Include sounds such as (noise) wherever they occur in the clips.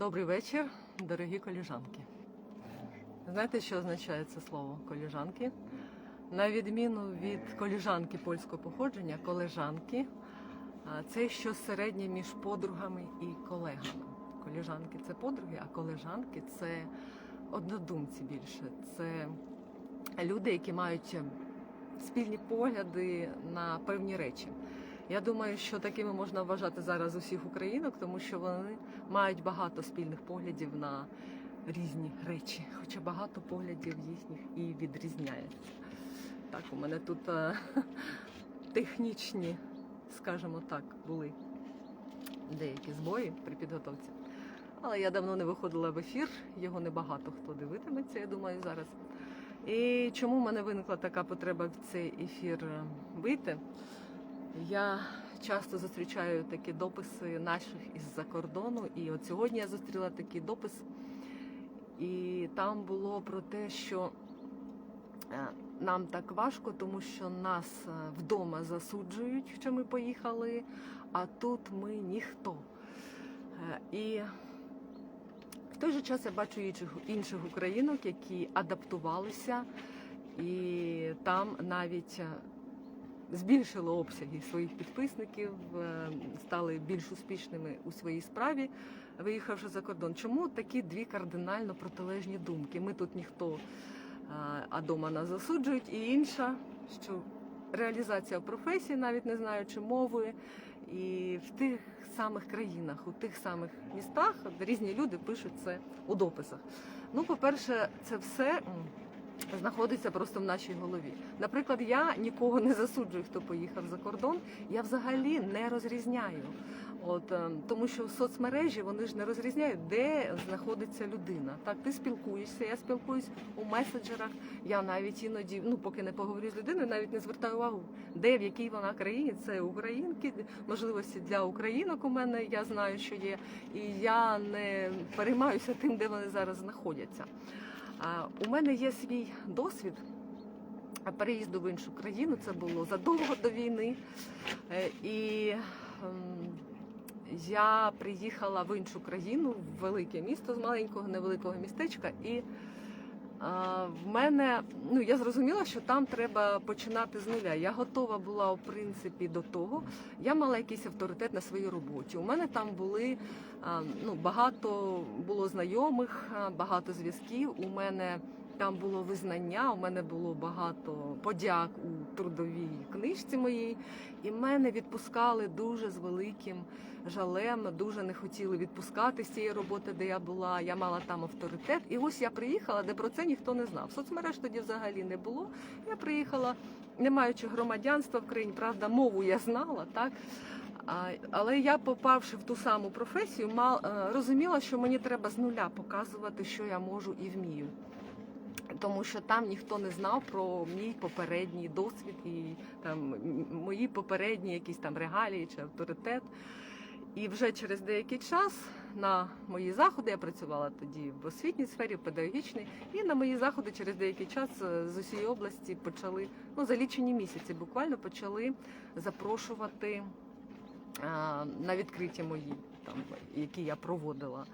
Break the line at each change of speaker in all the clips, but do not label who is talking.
Добрий вечір, дорогі коліжанки. Знаєте, що означає це слово коліжанки? На відміну від коліжанки польського походження, колежанки це щось середнє між подругами і колегами. Коліжанки це подруги, а колежанки це однодумці більше. Це люди, які мають спільні погляди на певні речі. Я думаю, що такими можна вважати зараз усіх українок, тому що вони мають багато спільних поглядів на різні речі, хоча багато поглядів їхніх і відрізняється. Так, у мене тут е, технічні, скажімо так, були деякі збої при підготовці. Але я давно не виходила в ефір, його небагато хто дивитиметься, я думаю, зараз. І чому в мене виникла така потреба в цей ефір е, вийти? Я часто зустрічаю такі дописи наших із-за кордону, і от сьогодні я зустріла такий допис, і там було про те, що е, нам так важко, тому що нас е, вдома засуджують, що ми поїхали, а тут ми ніхто. Е, І в той же час я бачу інших, інших українок, які адаптувалися, і там навіть е, збільшили обсяги своїх підписників, е, стали більш успішними у своїй справі, виїхавши за кордон. Чому такі дві кардинально протилежні думки? Ми тут ніхто, а- а дома нас засуджують, і інша, що реалізація професії, навіть не знаючи мови, і в тих самих країнах, у тих самих містах різні люди пишуть це у дописах. Ну, по-перше, це все. Знаходиться просто в нашій голові. Наприклад, я нікого не засуджую, хто поїхав за кордон. Я взагалі не розрізняю. От е, тому, що в соцмережі вони ж не розрізняють, де знаходиться людина. Так, ти спілкуєшся, я спілкуюсь у меседжерах. Я навіть іноді, ну поки не поговорю з людиною, навіть не звертаю увагу, де в якій вона країні. Це українки, можливості для українок у мене я знаю, що є, і я не переймаюся тим, де вони зараз знаходяться. У мене є свій досвід переїзду в іншу країну. Це було задовго до війни. Е, І ем, я приїхала в іншу країну, в велике місто з маленького невеликого містечка. І в мене, ну я зрозуміла, що там треба починати з нуля. Я готова була, в принципі, до того. Я мала якийсь авторитет на своїй роботі. У мене там були ну, багато було знайомих, багато зв'язків. У мене там було визнання, у мене було багато подяк у трудовій книжці моїй, і мене відпускали дуже з великим жалем, дуже не хотіли відпускати з цієї роботи, де я була. Я мала там авторитет. І ось я приїхала, де про це ніхто не знав. Соцмереж тоді взагалі не було. Я приїхала, не маючи громадянства в країні, правда, мову я знала, так. Але я, попавши в ту саму професію, е, розуміла, що мені треба з нуля показувати, що я можу і вмію. Тому що там ніхто не знав про мій попередній досвід і там мої попередні якісь там регалії чи авторитет. І вже через деякий час на мої заходи я працювала тоді в освітній сфері, в педагогічній, і на мої заходи через деякий час е, з усієї області почали, ну за лічені місяці, буквально почали запрошувати а, на відкриті мої, там, які я проводила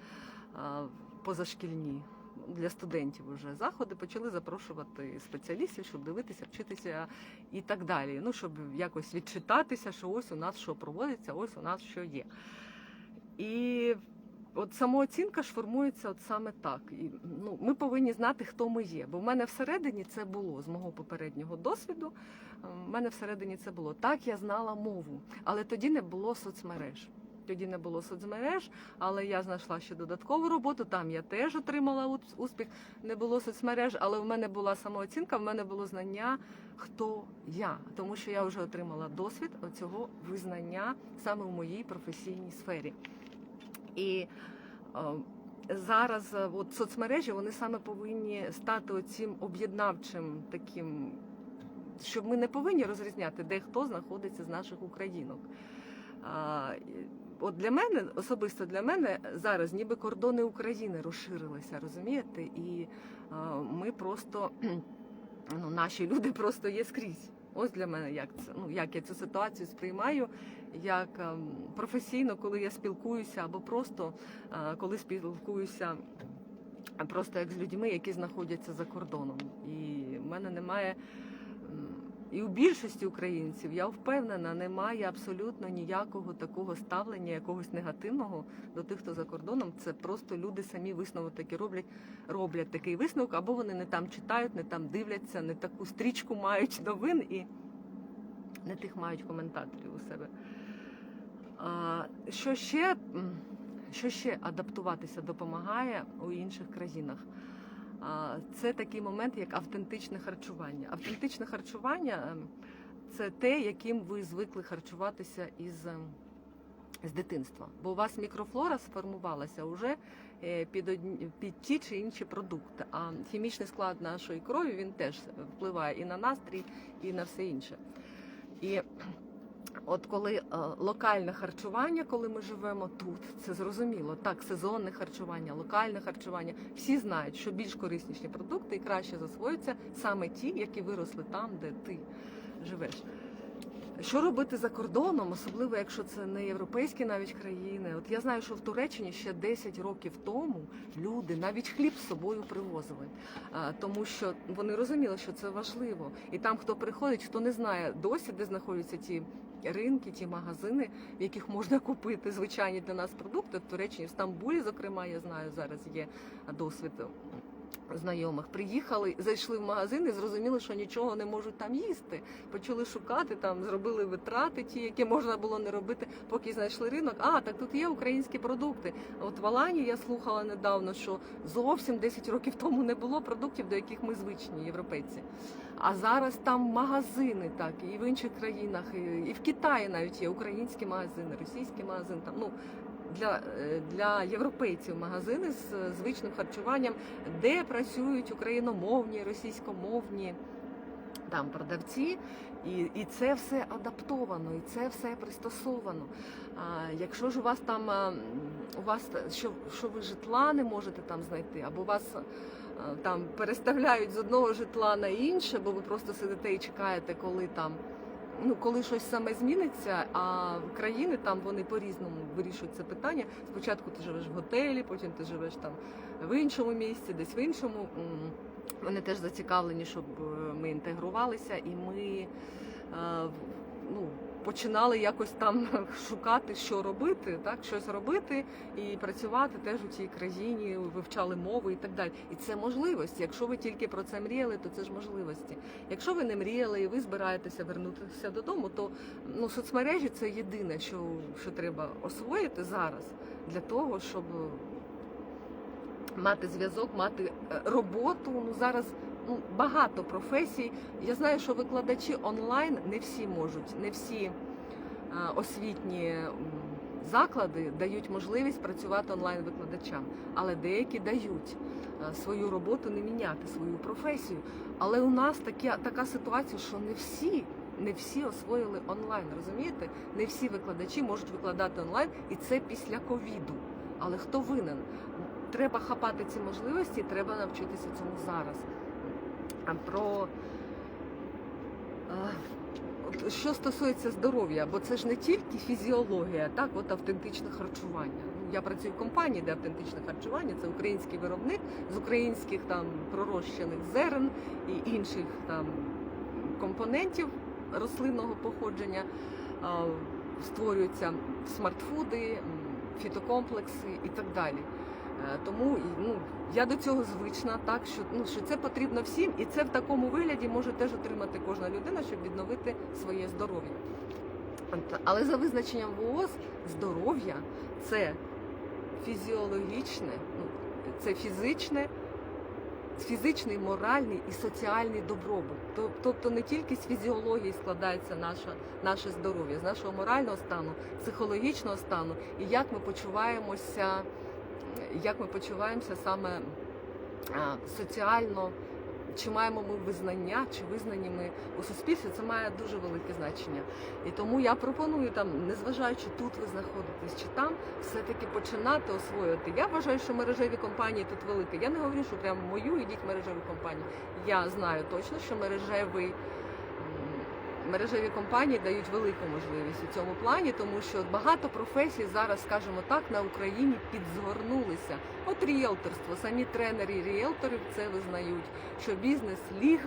а, позашкільні для студентів вже заходи, почали запрошувати спеціалістів, щоб дивитися, вчитися і так далі. Ну, щоб якось відчитатися, що ось у нас що проводиться, ось у нас що є. І от самооцінка ж формується от саме так. І, ну, ми повинні знати, хто ми є. Бо в мене всередині це було з мого попереднього досвіду. е, В мене всередині це було. Так, я знала мову, але тоді не було соцмереж. Тоді не було соцмереж, але я знайшла ще додаткову роботу. Там я теж отримала успіх. Не було соцмереж, але в мене була самооцінка, в мене було знання, хто я, тому що я вже отримала досвід цього визнання саме в моїй професійній сфері. І е, зараз е, от соцмережі вони саме повинні стати оцим об'єднавчим таким, щоб ми не повинні розрізняти, де хто знаходиться з наших українок. От для мене, особисто для мене, зараз ніби кордони України розширилися, розумієте? І ми просто, (clears throat) ну, наші люди просто є скрізь. Ось для мене як це ну як я цю ситуацію сприймаю як професійно, коли я спілкуюся, або просто коли спілкуюся просто як з людьми, які знаходяться за кордоном. І в мене немає. І у більшості українців я впевнена, немає абсолютно ніякого такого ставлення, якогось негативного до тих, хто за кордоном. Це просто люди самі висновок такі роблять, роблять такий висновок, або вони не там читають, не там дивляться, не таку стрічку мають новин і не тих мають коментаторів у себе. А, що ще? Що ще адаптуватися допомагає у інших країнах? Це такий момент, як автентичне харчування. Автентичне харчування ем, це те, яким ви звикли харчуватися із, ем, з дитинства. Бо у вас мікрофлора сформувалася вже е, під, одні, під ті чи інші продукти. А хімічний склад нашої крові він теж впливає і на настрій, і на все інше. І От коли е, локальне харчування, коли ми живемо тут, це зрозуміло. Так, сезонне харчування, локальне харчування. Всі знають, що більш корисніші продукти і краще засвоюються саме ті, які виросли там, де ти живеш. Що робити за кордоном, особливо якщо це не європейські навіть країни? От я знаю, що в Туреччині ще 10 років тому люди навіть хліб з собою привозили, тому що вони розуміли, що це важливо. І там, хто приходить, хто не знає досі, де знаходяться ті ринки, ті магазини, в яких можна купити звичайні для нас продукти. Туреччині, в Стамбулі, зокрема, я знаю, зараз є досвід знайомих. Приїхали, зайшли в магазин і зрозуміли, що нічого не можуть там їсти. Почали шукати, там зробили витрати, ті, які можна було не робити, поки знайшли ринок. А так тут є українські продукти. От в Алані я слухала недавно, що зовсім 10 років тому не було продуктів, до яких ми звичні, європейці. А зараз там магазини, так і в інших країнах, і, в Китаї навіть є українські магазини, російські магазини. Там ну для, е, для європейців магазини з е, звичним харчуванням, де працюють україномовні, російськомовні там продавці, і, і це все адаптовано, і це все пристосовано. А, якщо ж у вас там а, у вас що, що ви житла не можете там знайти, або вас там переставляють з одного житла на інше, бо ви просто сидите і чекаєте, коли там. Ну, коли щось саме зміниться, а країни там вони по-різному вирішують це питання. Спочатку ти живеш в готелі, потім ти живеш там в іншому місці, десь в іншому. Вони теж зацікавлені, щоб е, ми інтегрувалися, і ми е, ну, починали якось там (laughs) шукати, що робити, так, щось робити і працювати теж у цій країні, вивчали мови і так далі. І це можливості. Якщо ви тільки про це мріяли, то це ж можливості. Якщо ви не мріяли і ви збираєтеся вернутися додому, то ну, соцмережі це єдине, що, що треба освоїти зараз для того, щоб мати зв'язок, мати е, роботу. Ну зараз ну, багато професій. Я знаю, що викладачі онлайн не всі можуть, не всі е, освітні заклади дають можливість працювати онлайн викладачам, але деякі дають е, свою роботу не міняти свою професію. Але у нас такі, така ситуація, що не всі. Не всі освоїли онлайн, розумієте? Не всі викладачі можуть викладати онлайн, і це після ковіду. Але хто винен? Треба хапати ці можливості, треба навчитися цьому зараз. Про е, що стосується здоров'я, бо це ж не тільки фізіологія, так, от автентичне харчування. Я працюю в компанії, де автентичне харчування, це український виробник з українських там пророщених зерен і інших там компонентів рослинного походження. е, Створюються смартфуди, фітокомплекси і так далі. Е, Тому ну, я до цього звична, так що ну що це потрібно всім, і це в такому вигляді може теж отримати кожна людина, щоб відновити своє здоров'я. Але за визначенням ВООЗ здоров'я це фізіологічне, ну це фізичне, фізичний, моральний і соціальний добробут. Тобто не тільки з фізіології складається наше, наше здоров'я, з нашого морального стану, психологічного стану, і як ми почуваємося як ми почуваємося саме соціально, чи маємо ми визнання, чи визнані ми у суспільстві, це має дуже велике значення. І тому я пропоную там, незважаючи тут ви знаходитесь чи там, все-таки починати освоювати. Я вважаю, що мережеві компанії тут великі. Я не говорю, що прямо мою ідіть мережеві компанії. Я знаю точно, що мережевий мережеві компанії дають велику можливість у цьому плані, тому що багато професій зараз, скажімо так, на Україні підзгорнулися. От ріелторство, самі тренери ріелторів це визнають, що бізнес ліг,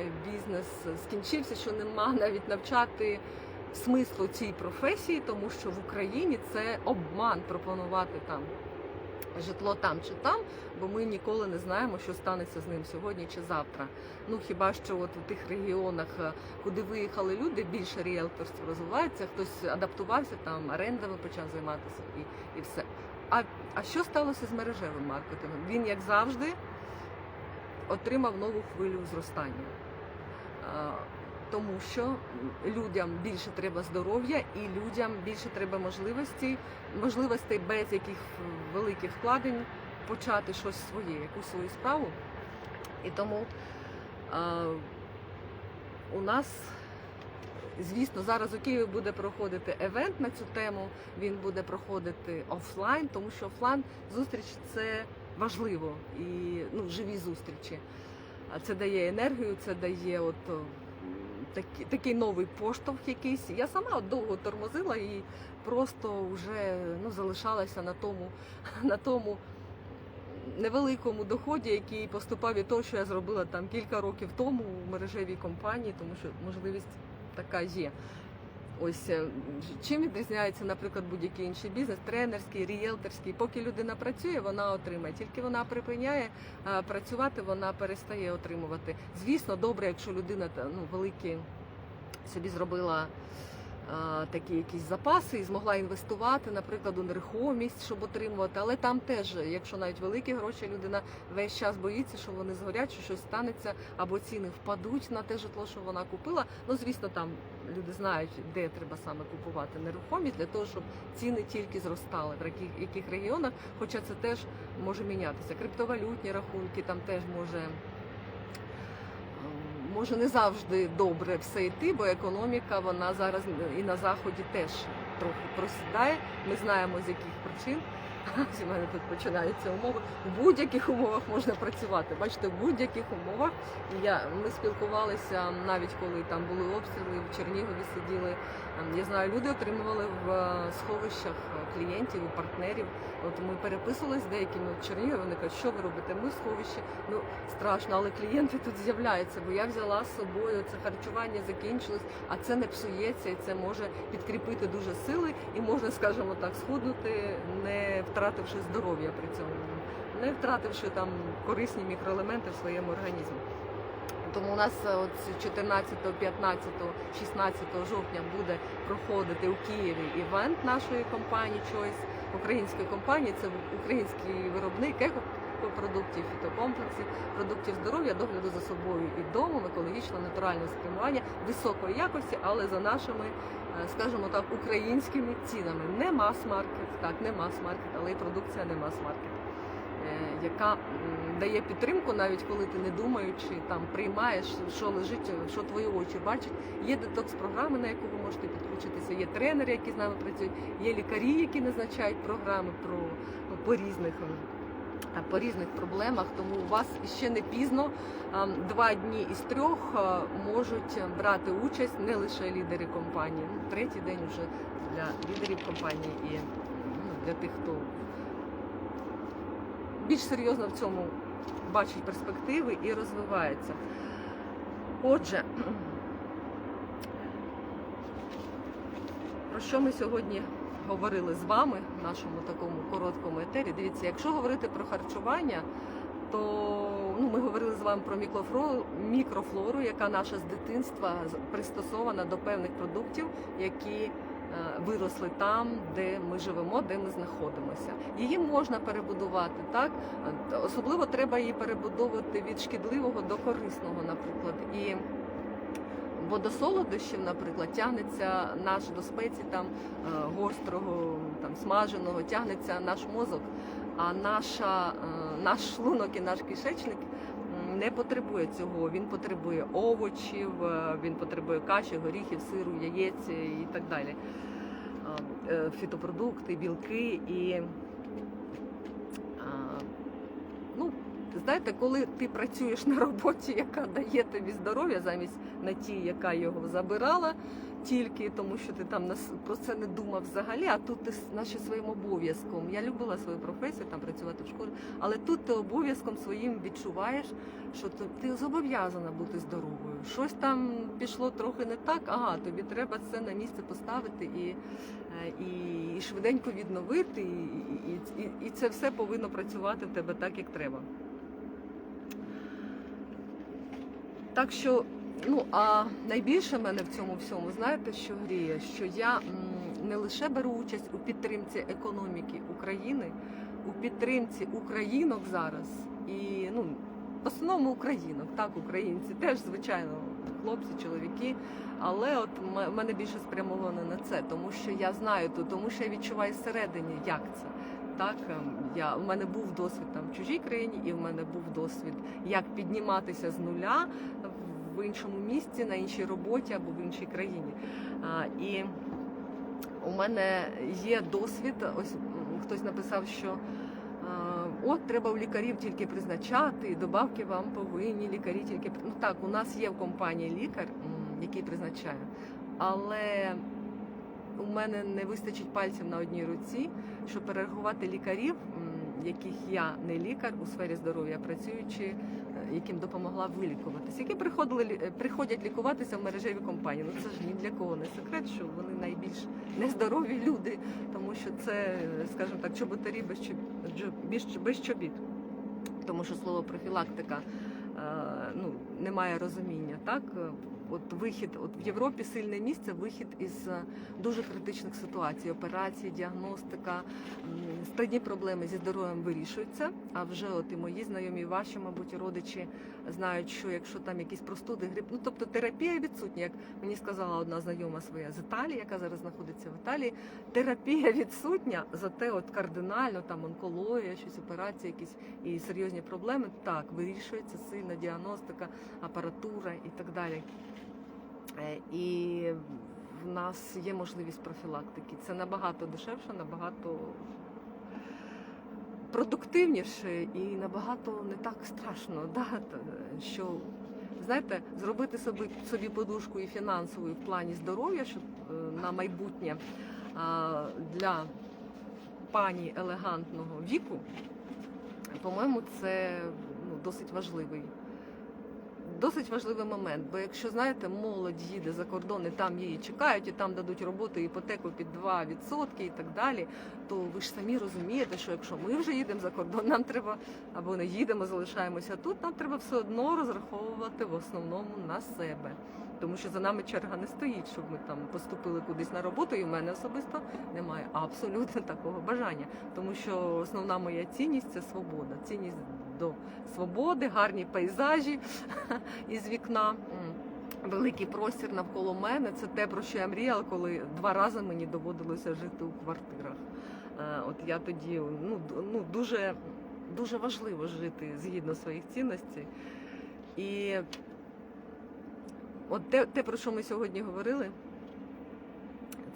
е, бізнес скінчився, що нема навіть навчати смислу цій професії, тому що в Україні це обман пропонувати там житло там чи там, бо ми ніколи не знаємо, що станеться з ним сьогодні чи завтра. Ну хіба що от у тих регіонах, е, куди виїхали люди, більше ріелторство розвивається, хтось адаптувався там, орендами почав займатися і, і все. А, а що сталося з мережевим маркетингом? Він, як завжди, отримав нову хвилю зростання. Тому що людям більше треба здоров'я і людям більше треба можливості, можливостей без яких великих вкладень почати щось своє, якусь свою справу. І тому е, у нас, звісно, зараз у Києві буде проходити евент на цю тему. Він буде проходити офлайн, тому що офлайн зустріч це важливо і ну, живі зустрічі. Це дає енергію, це дає от такий, такий новий поштовх якийсь. Я сама довго тормозила і просто вже ну, залишалася на тому, (laughs) на тому невеликому доході, який поступав від того, що я зробила там кілька років тому у мережевій компанії, тому що можливість така є. Ось е, чим відрізняється, наприклад, будь-який інший бізнес, тренерський, рієлторський. Поки людина працює, вона отримає. Тільки вона припиняє е, працювати, вона перестає отримувати. Звісно, добре, якщо людина ну, великі собі зробила такі якісь запаси і змогла інвестувати, наприклад, у нерухомість, щоб отримувати. Але там теж, якщо навіть великі гроші, людина весь час боїться, що вони згорять, що щось станеться, або ціни впадуть на те житло, що вона купила. Ну, звісно, там люди знають, де треба саме купувати нерухомість для того, щоб ціни тільки зростали, в яких, яких регіонах, хоча це теж може мінятися. Криптовалютні рахунки там теж може. Може не завжди добре все йти, бо економіка вона зараз і на заході теж трохи просідає. Ми знаємо з яких причин. Ось У мене тут починаються умови. В будь-яких умовах можна працювати. Бачите, в будь-яких умовах. Я ми спілкувалися навіть коли там були обстріли в Чернігові сиділи. Ем, Я знаю, люди отримували в е, сховищах клієнтів і партнерів. От ми переписувалися з деякими в Чернігові. Вони кажуть, що ви робите? Ми в сховищі. Ну страшно, але клієнти тут з'являються, бо я взяла з собою це харчування закінчилось, а це не псується, і це може підкріпити дуже сили, і можна, скажімо так, схуднути, не втративши здоров'я при цьому, не втративши там корисні мікроелементи в своєму організмі. Тому у нас е, от 14, 15, 16 жовтня буде проходити у Києві івент нашої компанії Choice, української компанії. Це український виробник екопродуктів, фітокомплексів, продуктів здоров'я, догляду за собою і домом, екологічно натурального спрямування високої якості, але за нашими, е, скажімо так, українськими цінами. Не мас-маркет, так, не мас-маркет, але і продукція не мас-маркет. е, Яка дає підтримку, навіть коли ти не думаючи там приймаєш, що лежить, що твої очі бачать. Є детокс-програми, на яку ви можете підключитися. Є тренери, які з нами працюють, є лікарі, які назначають програми про ну, по різних. А, По різних проблемах, тому у вас ще не пізно. А, Два дні із трьох можуть брати участь не лише лідери компанії. Ну, третій день вже для лідерів компанії і ну, для тих, хто більш серйозно в цьому бачить перспективи і розвивається. Отже, (clears throat) про що ми сьогодні говорили з вами в нашому такому короткому етері? Дивіться, якщо говорити про харчування, то ну, ми говорили з вами про мікрофлору, яка наша з дитинства пристосована до певних продуктів, які е, виросли там, де ми живемо, де ми знаходимося. Її можна перебудувати, так Е, особливо треба її перебудовувати від шкідливого до корисного, наприклад. І Бо до солодощів, наприклад, тягнеться наш до спецій там е, гострого, там смаженого, тягнеться наш мозок, а наша, е, наш шлунок і наш кишечник не потребує цього. Він потребує овочів, е, він потребує каші, горіхів, сиру, яєць і так далі. Фітопродукти, білки і е, ну, знаєте, коли ти працюєш на роботі, яка дає тобі здоров'я, замість на тій, яка його забирала, тільки тому, що ти там про це не думав взагалі, а тут ти наче своїм обов'язком. Я любила свою професію, там працювати в школі, але тут ти обов'язком своїм відчуваєш, що ти, зобов'язана бути здоровою. Щось там пішло трохи не так, ага, тобі треба це на місце поставити і, е, і, і швиденько відновити, і, і, і, і це все повинно працювати в тебе так, як треба. Так що, ну а найбільше мене в цьому всьому, знаєте, що гріє, що я не лише беру участь у підтримці економіки України, у підтримці українок зараз і ну, в основному українок, так, українці теж, звичайно, хлопці, чоловіки. Але от мене більше спрямовано на це, тому що я знаю то, тому що я відчуваю всередині, як це. Так, ем, я у мене був досвід там в чужій країні, і в мене був досвід, як підніматися з нуля в іншому місці, на іншій роботі або в іншій країні. А, і у мене є досвід. Ось хтось написав, що от треба у лікарів тільки призначати, і добавки вам повинні лікарі тільки ну так. У нас є в компанії лікар, який призначає, але у мене не вистачить пальців на одній руці, щоб перерахувати лікарів, яких я не лікар у сфері здоров'я, працюючи, е, яким допомогла вилікуватися, які приходили приходять лікуватися в мережеві компанії. Ну це ж ні для кого не секрет, що вони найбільш нездорові люди, тому що це, скажімо так, чоботарі без чоб- джо- без- чобіт. Тому що слово профілактика е, ну, немає розуміння. Так, от вихід, от в Європі сильне місце, вихід із е, дуже критичних ситуацій, операції, діагностика, складні проблеми зі здоров'ям вирішуються. А вже от і мої знайомі, і ваші, мабуть, родичі знають, що якщо там якісь простуди, грип, ну тобто терапія відсутня, як мені сказала одна знайома своя з Італії, яка зараз знаходиться в Італії. Терапія відсутня, зате от кардинально там онкологія, щось операції, якісь і серйозні проблеми. Так, вирішується сильна діагностика, апаратура і так далі. І в нас є можливість профілактики. Це набагато дешевше, набагато продуктивніше і набагато не так страшно. Да? Що знаєте, зробити собі, собі подушку і фінансову і в плані здоров'я, щоб е, на майбутнє для пані елегантного віку, по-моєму, це ну, досить важливий. Досить важливий момент, бо якщо знаєте, молодь їде за кордон і там її чекають, і там дадуть роботу іпотеку під 2% і так далі, то ви ж самі розумієте, що якщо ми вже їдемо за кордон, нам треба або не їдемо, залишаємося тут, нам треба все одно розраховувати в основному на себе. Тому що за нами черга не стоїть, щоб ми там поступили кудись на роботу, і в мене особисто немає абсолютно (laughs) такого бажання. Тому що основна моя цінність це свобода. Цінність до свободи, гарні пейзажі (laughs) із вікна. Великий простір навколо мене це те, про що я мріяла, коли два рази мені доводилося жити у квартирах. Е, От я тоді ну, ну дуже, дуже важливо жити згідно своїх цінностей. І от те, те, про що ми сьогодні говорили,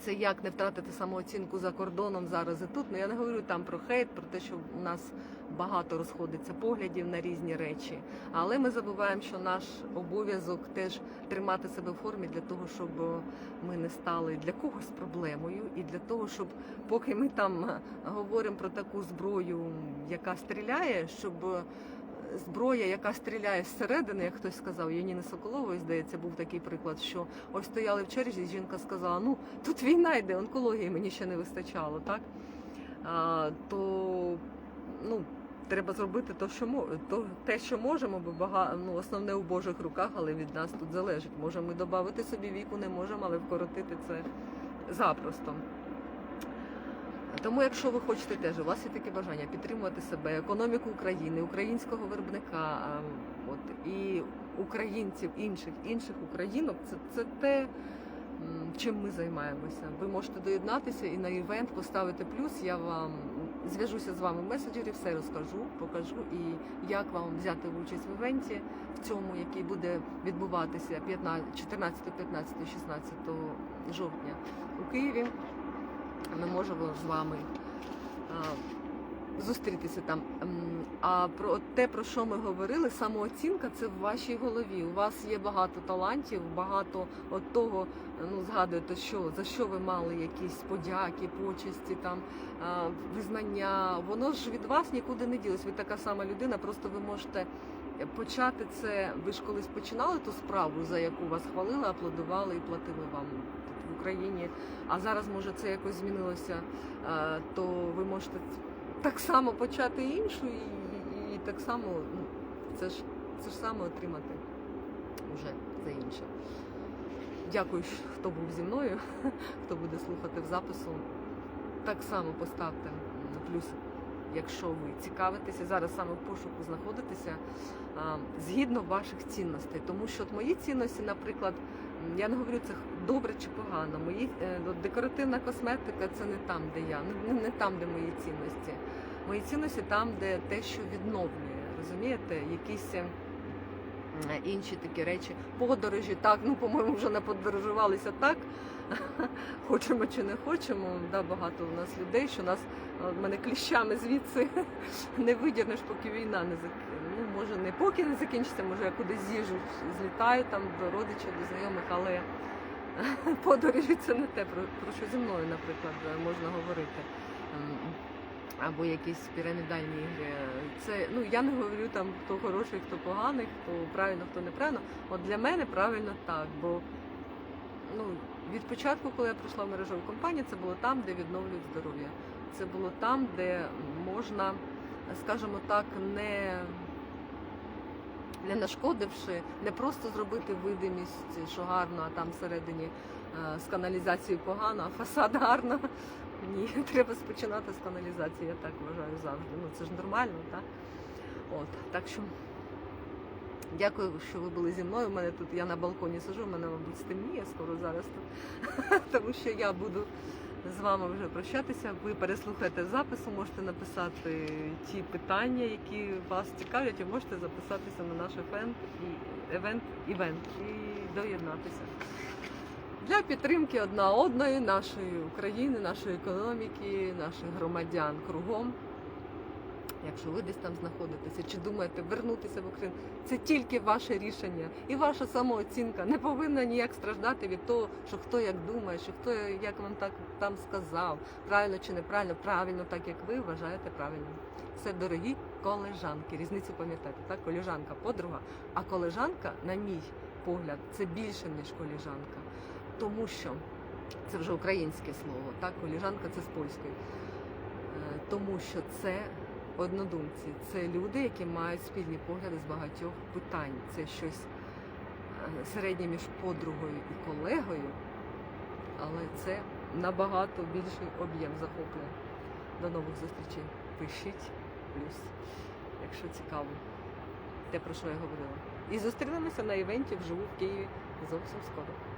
це як не втратити самооцінку за кордоном зараз і тут. Ну я не говорю там про хейт, про те, що у нас багато розходиться поглядів на різні речі. Але ми забуваємо, що наш обов'язок теж тримати себе в формі для того, щоб ми не стали для когось проблемою, і для того, щоб поки ми там е, говоримо про таку зброю, яка стріляє, щоб е, зброя, яка стріляє зсередини, як хтось сказав, Яніни Соколової, здається, був такий приклад, що ось стояли в черзі, жінка сказала: ну тут війна йде, онкології мені ще не вистачало, так? А, то ну, треба зробити то, що то, те, що можемо, бо бага, ну, основне у Божих руках, але від нас тут залежить. Можемо ми додати собі віку, не можемо, але вкоротити це запросто. Тому, якщо ви хочете теж, у вас є таке бажання підтримувати себе, економіку України, українського виробника, от і українців, інших інших українок, це, це те, чим ми займаємося. Ви можете доєднатися і на івент поставити плюс. Я вам зв'яжуся з вами в меседжері, все розкажу, покажу і як вам взяти участь в івенті в цьому, який буде відбуватися 15, 14, 15, 16 жовтня у Києві. Ми можемо з вами а, зустрітися там. А про те, про що ми говорили, самооцінка це в вашій голові. У вас є багато талантів, багато от того, ну згадуєте, що за що ви мали якісь подяки, почесті, там а, визнання. Воно ж від вас нікуди не ділось. Ви така сама людина, просто ви можете почати це. Ви ж колись починали ту справу, за яку вас хвалили, аплодували і платили вам Україні. А зараз може це якось змінилося, то ви можете так само почати іншу, і, і, так само ну, це ж це ж саме отримати вже за інше. Дякую, хто був зі мною, (laughs) хто буде слухати в запису. Так само поставте плюс, якщо ви цікавитеся, зараз саме в пошуку знаходитеся згідно ваших цінностей. Тому що от мої цінності, наприклад, я не говорю це добре чи погано. Мої е, декоративна косметика це не там, де я, не, не там, де мої цінності. Мої цінності там, де те, що відновлює, розумієте, якісь. е, Інші такі речі, подорожі, так, ну по-моєму, вже не подорожувалися так. (laughs) Хочемо чи не хочемо. Да, багато у нас людей, що нас мене кліщами звідси (laughs) не видірнеш, поки війна не зак... Ну, може, не поки не закінчиться, може я кудись з'їжджу, злітаю там до родичів, до знайомих, але (laughs) подорожі це не те, про, про що зі мною, наприклад, можна говорити. Ем, Або якісь пірамідальні ігри. Це ну я не говорю там хто хороший, хто поганий, хто правильно, хто неправильно. От для мене правильно так, бо ну від початку, коли я прийшла в мережеву компанію, це було там, де відновлюють здоров'я. Це було там, де можна, скажімо так, не, не нашкодивши, не просто зробити видимість, що гарно, а там всередині е, з каналізацією погано, а фасад гарно. Ні, (laughs) треба спочинати з каналізації, я так вважаю завжди. Ну це ж нормально, так? От, так що дякую, що ви були зі мною. У мене тут я на балконі сижу, в мене, мабуть, стемніє скоро зараз тут. (laughs) Тому що я буду з вами вже прощатися. Ви переслухаєте запису, можете написати ті питання, які вас цікавлять, і можете записатися на наш івент і івент, івент і доєднатися для підтримки одна одної, нашої України, нашої економіки, наших громадян кругом. Якщо ви десь там знаходитеся чи думаєте вернутися в Україну, це тільки ваше рішення і ваша самооцінка не повинна ніяк страждати від того, що хто як думає, що хто як вам так там сказав, правильно чи неправильно, правильно, так як ви вважаєте правильно. Це дорогі колежанки. Різницю пам'ятаєте, так? Колежанка, подруга. А колежанка, на мій погляд, це більше ніж колежанка тому що це вже українське слово, так, коліжанка це з польської. Е, Тому що це однодумці, це люди, які мають спільні погляди з багатьох питань. Це щось е, середнє між подругою і колегою, але це набагато більший об'єм захоплення. До нових зустрічей. Пишіть плюс, якщо цікаво, те, про що я говорила. І зустрінемося на івенті вживу в Києві зовсім скоро.